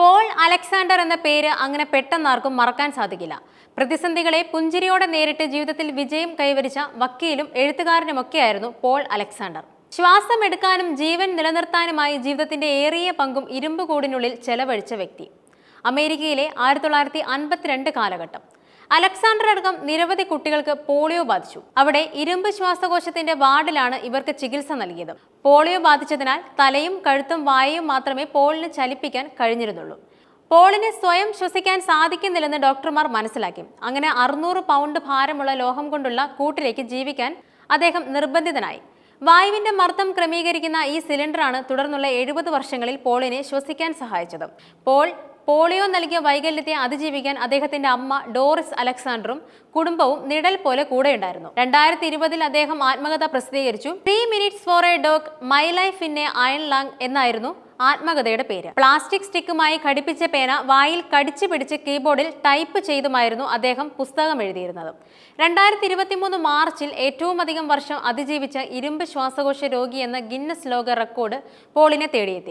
Paul Alexander എന്ന പേര് അങ്ങനെ പെട്ടെന്നാർക്കും മറക്കാൻ സാധിക്കില്ല. പ്രതിസന്ധികളെ പുഞ്ചിരിയോടെ നേരിട്ട് ജീവിതത്തിൽ വിജയം കൈവരിച്ച വക്കീലും എഴുത്തുകാരനുമൊക്കെയായിരുന്നു പോൾ അലക്സാണ്ടർ. ശ്വാസം എടുക്കാനും ജീവൻ നിലനിർത്താനുമായി ജീവിതത്തിന്റെ ഏറിയ പങ്കും ഇരുമ്പുകൂടിനുള്ളിൽ ചെലവഴിച്ച വ്യക്തി. അമേരിക്കയിലെ ആയിരത്തി തൊള്ളായിരത്തി അൻപത്തിരണ്ട് കാലഘട്ടം. അലക്സാണ്ടർ അടക്കം നിരവധി കുട്ടികൾക്ക് പോളിയോ ബാധിച്ചു. അവിടെ ഇരുമ്പ് ശ്വാസകോശത്തിന്റെ വാർഡിലാണ് ഇവർക്ക് ചികിത്സ നൽകിയത്. പോളിയോ ബാധിച്ചതിനാൽ തലയും കഴുത്തും വായയും മാത്രമേ പോളിന് ചലിപ്പിക്കാൻ കഴിഞ്ഞിരുന്നുള്ളൂ. പോളിന് സ്വയം ശ്വസിക്കാൻ സാധിക്കുന്നില്ലെന്ന് ഡോക്ടർമാർ മനസ്സിലാക്കി. അങ്ങനെ അറുന്നൂറ് പൗണ്ട് ഭാരമുള്ള ലോഹം കൊണ്ടുള്ള കൂട്ടിലേക്ക് ജീവിക്കാൻ അദ്ദേഹം നിർബന്ധിതനായി. വായുവിന്റെ മർദ്ദം ക്രമീകരിക്കുന്ന ഈ സിലിണ്ടറാണ് തുടർന്നുള്ള എഴുപത് വർഷങ്ങളിൽ പോളിനെ ശ്വസിക്കാൻ സഹായിച്ചത്. പോൾ പോളിയോ നൽകിയ വൈകല്യത്തെ അതിജീവിക്കാൻ അദ്ദേഹത്തിന്റെ അമ്മ ഡോറിസ് അലക്സാണ്ടറും കുടുംബവും നിഴൽ പോലെ കൂടെയുണ്ടായിരുന്നു രണ്ടായിരത്തി ഇരുപതിൽ അദ്ദേഹം ആത്മകഥ പ്രസിദ്ധീകരിച്ചു. Three minutes for a dog my life in a iron lung എന്നായിരുന്നു ആത്മകഥയുടെ പേര്. പ്ലാസ്റ്റിക് സ്റ്റിക്കുമായി ഘടിപ്പിച്ച പേന വായിൽ കടിച്ചു പിടിച്ച് കീബോർഡിൽ ടൈപ്പ് ചെയ്തുമായിരുന്നു അദ്ദേഹം പുസ്തകം എഴുതിയിരുന്നത്. രണ്ടായിരത്തി ഇരുപത്തി മൂന്ന് മാർച്ചിൽ ഏറ്റവും അധികം വർഷം അതിജീവിച്ച ഇരുമ്പ് ശ്വാസകോശ രോഗി എന്ന ഗിന്നസ് ലോക റെക്കോർഡ് പോളിനെ തേടിയെത്തി.